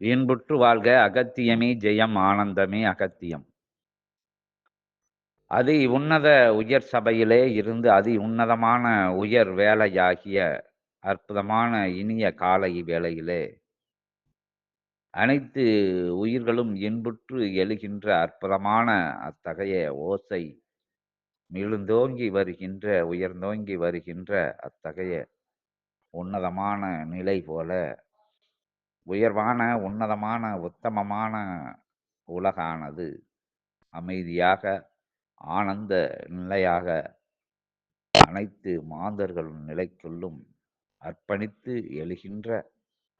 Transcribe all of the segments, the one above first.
இன்புற்று வாழ்க அகத்தியமே ஜெயம் ஆனந்தமே அகத்தியம். அதி உன்னத உயர் சபையிலே இருந்து அதி உன்னதமான உயர் வேலையாகிய அற்புதமான இனிய காலை வேளையிலே அனைத்து உயிர்களும் இன்புற்று எழுகின்ற அற்புதமான அத்தகைய ஓசை மிழுந்தோங்கி வருகின்ற உயர்ந்தோங்கி வருகின்ற அத்தகைய உன்னதமான நிலை போல உயர்வான உன்னதமான உத்தமமான உலகானது. அமைதியாக ஆனந்த நிலையாக அனைத்து மாந்தர்களும் நிலைக்குள்ளும் அர்ப்பணித்து எழுகின்ற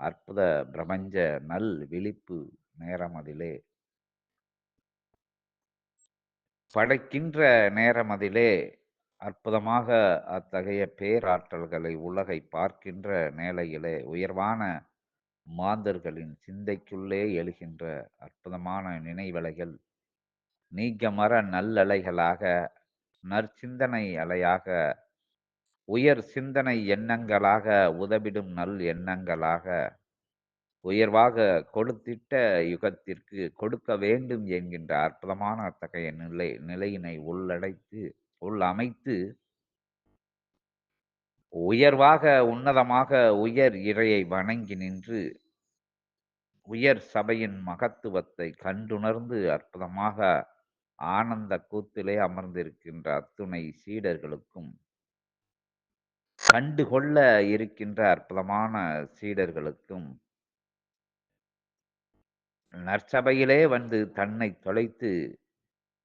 அற்புத பிரபஞ்ச நல் விழிப்பு நேரமதிலே படைக்கின்ற நேரமதிலே அற்புதமாக அத்தகைய பேராற்றல்களை உலகை பார்க்கின்ற நிலையிலே உயர்வான மாந்தர்களின் சிந்தைக்குள்ளே எழுகின்ற அற்புதமான நினைவலைகள். நீக்கமர நல்லலைகளாக நற்சிந்தனை அலையாக உயர் சிந்தனை எண்ணங்களாக உதவிடும் நல் எண்ணங்களாக உயர்வாக கொடுத்திட்ட யுகத்திற்கு கொடுக்க வேண்டும் என்கின்ற அற்புதமான அத்தகைய நிலை நிலையினை உள்ளடைத்து உள்ளமைத்து உயர்வாக உன்னதமாக உயர் இறையை வணங்கி நின்று உயர் சபையின் மகத்துவத்தை கண்டுணர்ந்து அற்புதமாக ஆனந்த கூத்திலே அமர்ந்திருக்கின்ற அத்துணை சீடர்களுக்கும் கண்டுகொள்ள இருக்கின்ற அற்புதமான சீடர்களுக்கும் நற்சபையிலே வந்து தன்னை தொலைத்து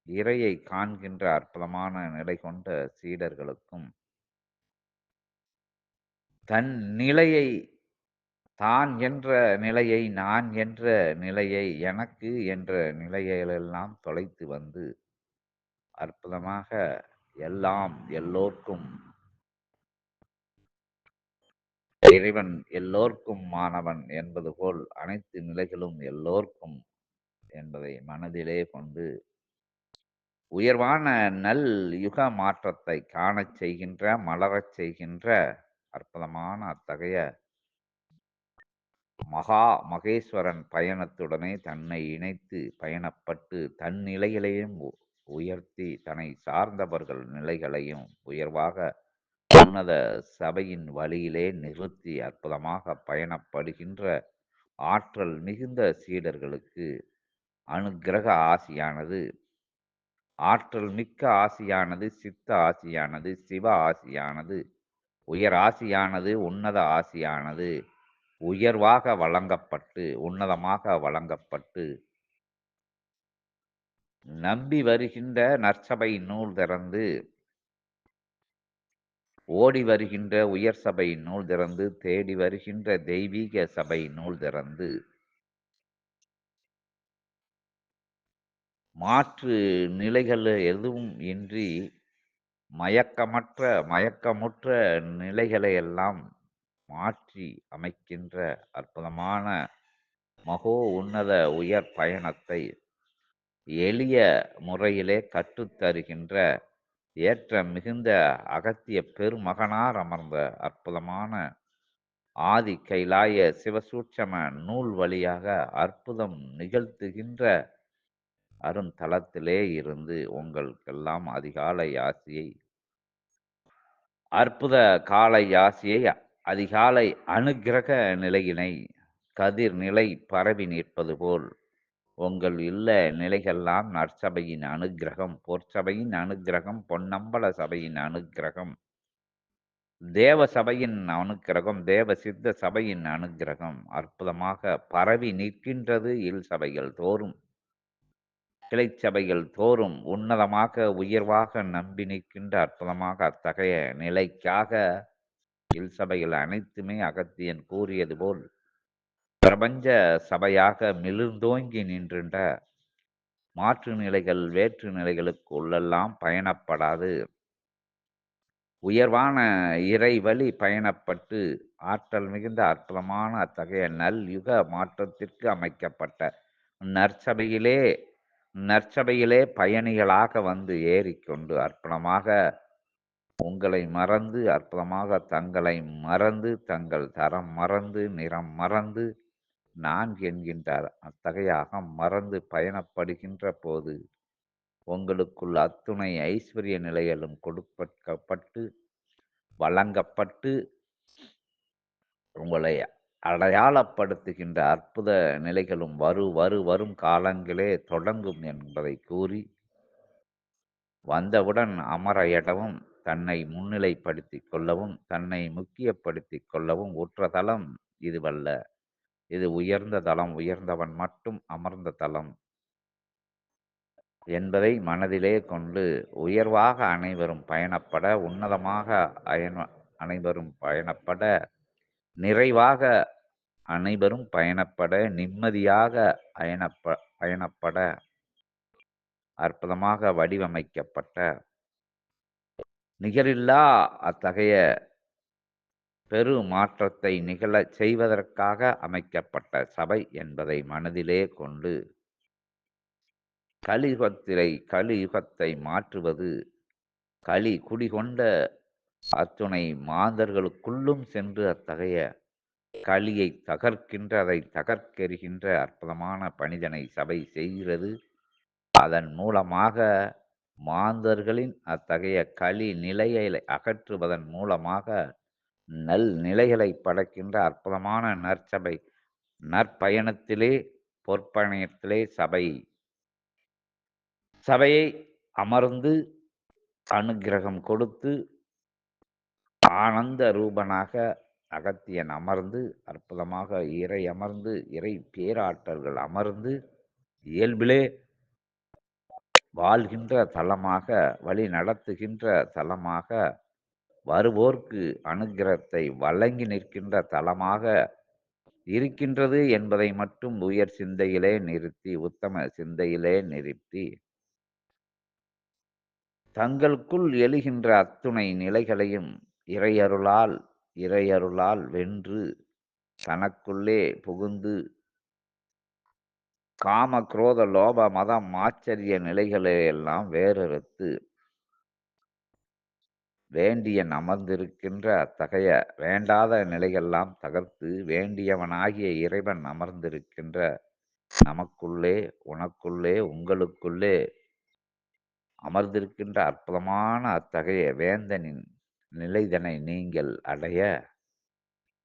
இறையை காண்கின்ற அற்புதமான நிலை கொண்ட சீடர்களுக்கும் தன் நிலையை தான் என்ற நிலையை நான் என்ற நிலையை எனக்கு என்ற நிலையிலெல்லாம் தொலைத்து வந்து அற்புதமாக எல்லாம் எல்லோர்க்கும் இறைவன் எல்லோர்க்கும் மாணவன் என்பது போல் அனைத்து நிலைகளும் எல்லோர்க்கும் என்பதை மனதிலே கொண்டு உயர்வான நல் யுக மாற்றத்தை காணச் செய்கின்ற மலரச் செய்கின்ற அற்புதமான அத்தகைய மகா மகேஸ்வரன் பயணத்துடனே தன்னை இணைத்து பயணப்பட்டு தன் நிலைகளையும் உயர்த்தி தன்னை சார்ந்தவர்கள் நிலைகளையும் உயர்வாக உன்னத சபையின் வழியிலே நிறுத்தி அற்புதமாக பயணப்படுகின்ற ஆற்றல் மிகுந்த சீடர்களுக்கு அனுக்கிரக ஆசியானது ஆற்றல் மிக்க ஆசியானது சித்த ஆசியானது சிவ ஆசியானது உயர் ஆசியானது உன்னத ஆசியானது. உயர்வாக வழங்கப்பட்டு உன்னதமாக வழங்கப்பட்டு. நம்பி வருகின்ற நற்சபை நூல் திறந்து ஓடி வருகின்ற உயர் சபை நூல் திறந்து தேடி வருகின்ற தெய்வீக சபை நூல் திறந்து. மாற்று நிலைகள் எதுவும் இன்றி மயக்கமற்ற மயக்கமுற்ற நிலைகளை எல்லாம் மாற்றி அமைக்கின்ற அற்புதமான மகோ உன்னத உயர் பயணத்தை எளிய முறையிலே கற்றுத்தருகின்ற ஏற்ற மிகுந்த அகத்திய பெருமகனார் அமர்ந்த அற்புதமான ஆதி கைலாய சிவசூட்சம நூல் வழியாக அற்புதம் நிகழ்த்துகின்ற அருந்தளத்திலே இருந்து உங்களுக்கெல்லாம் அதிகாலை ஆசியை அற்புத காலை ஆசியை அதிகாலை அனுக்கிரக நிலையினை கதிர் நிலை பரவி நிற்பது போல் உங்கள் இல்ல நிலைகள்லாம் நற்சபையின் அனுக்கிரகம் போர்ச்சபையின் அனுக்கிரகம் பொன்னம்பல சபையின் அனுக்கிரகம் தேவ சபையின் அனுக்கிரகம் தேவ சித்த சபையின் அனுக்கிரகம் அற்புதமாக பரவி நிற்கின்றது இல் சபைகள் தோறும். கிளைச்சபைகள் தோறும் உன்னதமாக உயர்வாக நம்பி நிற்கின்ற அற்புதமாக அத்தகைய நிலைக்காக இல் அனைத்துமே அகத்தியன் கூறியது போல் பிரபஞ்ச சபையாக மிளிர்ந்தோங்கி நின்றுண்ட மாற்று நிலைகள் வேற்று நிலைகளுக்கு உள்ளெல்லாம் பயணப்படாது. உயர்வான இறைவழி பயணப்பட்டு ஆற்றல் மிகுந்த அற்புதமான அத்தகைய நல் யுக மாற்றத்திற்கு அமைக்கப்பட்ட நற்சபையிலே நற்சபையிலே பயணிகளாக வந்து ஏறிக்கொண்டு அற்புதமாக உங்களை மறந்து அற்புதமாக தங்களை மறந்து தங்கள் தரம் மறந்து நிறம் மறந்து நான் என்கின்றார் அத்தகையாக மறந்து பயணப்படுகின்ற போது உங்களுக்குள் அத்துணை ஐஸ்வர்ய நிலையிலும் கொடுக்கப்பட்டு வழங்கப்பட்டு உங்களை அடையாளப்படுத்துகின்ற அற்புத நிலைகளும் வரு வரு வரும் காலங்களே தொடங்கும் என்பதை கூறி வந்தவுடன் அமர இடமும் தன்னை முன்னிலைப்படுத்திக் கொள்ளவும் தன்னை முக்கியப்படுத்திக் கொள்ளவும் உற்ற தலம் இதுவல்ல. இது உயர்ந்த தலம் உயர்ந்தவன் மட்டும் அமர்ந்த தலம் என்பதை மனதிலே கொண்டு உயர்வாக அனைவரும் பயணப்பட உன்னதமாக அயன் அனைவரும் பயணப்பட நிறைவாக அனைவரும் பயணப்பட நிம்மதியாக அயனப்ப பயணப்பட அற்புதமாக வடிவமைக்கப்பட்ட நிகரில்லா அத்தகைய பெரு மாற்றத்தை நிகழச் செய்வதற்காக அமைக்கப்பட்ட சபை என்பதை மனதிலே கொண்டு கலியுகத்திலே கலியுகத்தை மாற்றுவது களி குடிகொண்ட அத்துணை மாந்தர்களுக்குள்ளும் சென்று அத்தகைய களியை தகர்க்கின்ற அதை தகர்க்கெறிகின்ற அற்புதமான பணிதனை சபை செய்கிறது. அதன் மூலமாக மாந்தர்களின் அத்தகைய களி நிலையை அகற்றுவதன் மூலமாக நல் நிலைகளை படைக்கின்ற அற்புதமான நற்சபை நற்பயணத்திலே பொற்பயணத்திலே சபை சபையை அமர்ந்து அனுக்கிரகம் கொடுத்து ஆனந்த ரூபனாக அகத்தியன் அமர்ந்து அற்புதமாக இறை அமர்ந்து இறை பேராற்றல்கள் அமர்ந்து இயல்பிலே வாழ்கின்ற தலமாக வழி நடத்துகின்ற தலமாக வருவோர்க்கு அனுகிரத்தை வழங்கி நிற்கின்ற தலமாக இருக்கின்றது என்பதை மட்டும் உயர் சிந்தையிலே நிறுத்தி உத்தம சிந்தையிலே நிறுத்தி தங்களுக்குள் எழுகின்ற அத்துணை நிலைகளையும் இறையருளால் இறையருளால் வென்று தனக்குள்ளே புகுந்து காம குரோத லோப மதம் ஆச்சரிய நிலைகளையெல்லாம் வேறறுத்து வேண்டியன் அமர்ந்திருக்கின்ற அத்தகைய வேண்டாத நிலையெல்லாம் தகர்த்து வேண்டியவனாகிய இறைவன் அமர்ந்திருக்கின்ற நமக்குள்ளே உனக்குள்ளே உங்களுக்குள்ளே அமர்ந்திருக்கின்ற அற்புதமான அத்தகைய வேந்தனின் நிலைதனை நீங்கள் அடைய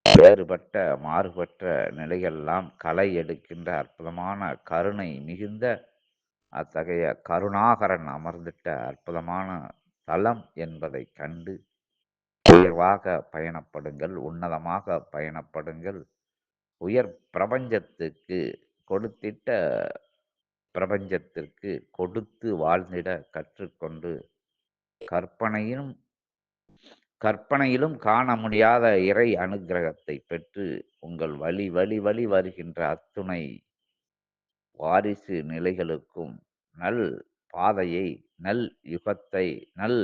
வேறுபட்ட மாறுபட்ட நிலையெல்லாம் களை எடுக்கின்ற அற்புதமான கருணை மிகுந்த அத்தகைய கருணாகரன் அமர்ந்திட்ட அற்புதமான தலம் என்பதை கண்டு உயர்வாக பயணப்படுங்கள் உன்னதமாக பயணப்படுங்கள். உயர் பிரபஞ்சத்துக்கு கொடுத்திட்ட பிரபஞ்சத்திற்கு கொடுத்து வாழ்ந்திட கற்றுக்கொண்டு கற்பனையும் கற்பனையிலும் காண முடியாத இறை அனுகிரகத்தை பெற்று உங்கள் வழி வழி வழி வருகின்ற அத்துணை வாரிசு நிலைகளுக்கும் நல் பாதையை நல் யுகத்தை நல்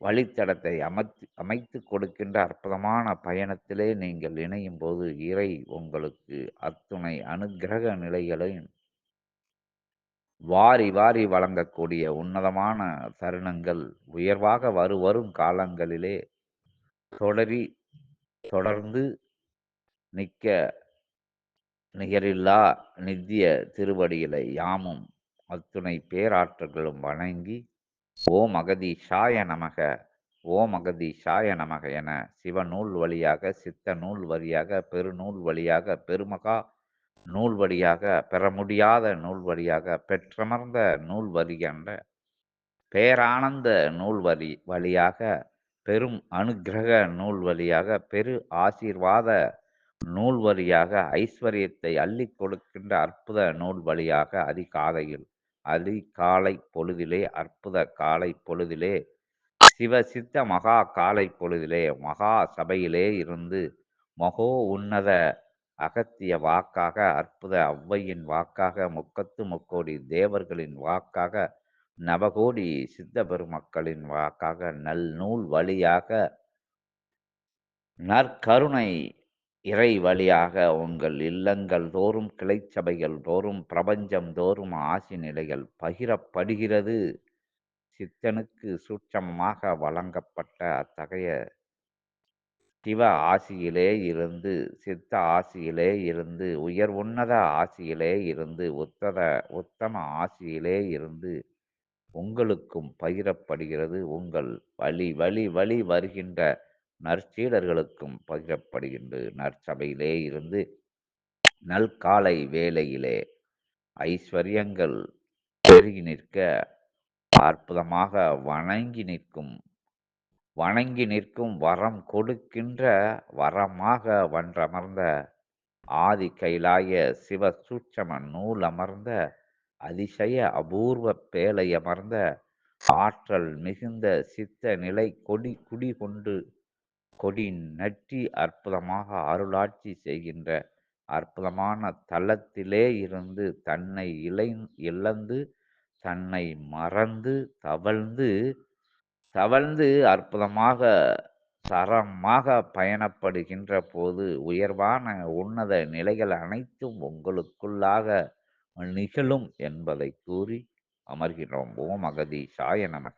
வழித்தடத்தை அமைத்து அமைத்து கொடுக்கின்ற அற்புதமான பயணத்திலே நீங்கள் இணையும் போது இறை உங்களுக்கு அத்துணை அனுக்கிரக நிலைகளையும் வாரி வாரி வழங்கக்கூடிய உன்னதமான தருணங்கள் உயர்வாக வரு வரும் காலங்களிலே தொடரி தொடர்ந்து நிற்க நிகரில்லா நித்திய திருவடிகளை யாமும் அத்துணை பேராற்றல்களும் வணங்கி ஓம் அகதீஷாய நமக ஓம் அகதீஷாய நமக என சிவநூல் வழியாக சித்த நூல் வழியாக பெருநூல் வழியாக பெருமகா நூல் வழியாக பெற முடியாத நூல் வழியாக பெற்றமர்ந்த நூல் வழியன்ற பேரானந்த நூல் வழி வழியாக பெரும் அனுக்கிரக நூல் வழியாக பெரு ஆசீர்வாத நூல் வழியாக ஐஸ்வர்யத்தை அள்ளிக் கொடுக்கின்ற அற்புத நூல் வழியாக அதிகாலையில் அதிகாலை பொழுதிலே அற்புத காலை பொழுதிலே சிவ சித்த மகா காலை பொழுதிலே மகா சபையிலே இருந்து மகோ உன்னத அகத்திய வாக்காக அற்புத ஔவையின் வாக்காக முக்கத்து முக்கோடி தேவர்களின் வாக்காக நவகோடி சித்த பெருமக்களின் வாக்காக நல் நூல் வழியாக நற்கருணை இறை வழியாக உங்கள் இல்லங்கள் தோறும் கிளைச்சபைகள் தோறும் பிரபஞ்சம் தோறும் ஆசி நிலைகள் பகிரப்படுகிறது. சித்தனுக்கு சூட்சமமாக வழங்கப்பட்ட அத்தகைய சிவ ஆசியிலே இருந்து, சித்த ஆசியிலே இருந்து, உயர் உன்னத ஆசியிலே இருந்து, உத்தத உத்தம ஆசியிலே இருந்து உங்களுக்கும் பகிரப்படுகிறது. உங்கள் வழி வழி வழி வருகின்ற நற்சீடர்களுக்கும் பகிரப்படுகின்ற நற்சபையிலே இருந்து நல்காலை வேளையிலே ஐஸ்வர்யங்கள் பெருகி நிற்க அற்புதமாக வணங்கி நிற்கும் வணங்கி நிற்கும் வரம் கொடுக்கின்ற வரமாக வன்றமர்ந்த ஆதி கைலாய சிவ சூட்சம நூல் அமர்ந்த அதிசய அபூர்வ பேலை அமர்ந்த ஆற்றல் மிகுந்த சித்த நிலை கொடி குடி கொண்டு கொடி நட்டி அற்புதமாக அருளாட்சி செய்கின்ற அற்புதமான தளத்திலே இருந்து தன்னை இழை இழந்து தன்னை மறந்து தவழ்ந்து தவழ்ந்து அற்புதமாக சரமாக பயணப்படுகின்ற போது உயர்வான உன்னத நிலைகள் அனைத்தும் உங்களுக்குள்ளாக நிகழும் என்பதை கூறி அமர்கிறோம் ஓம் அகதீஷாய நமக.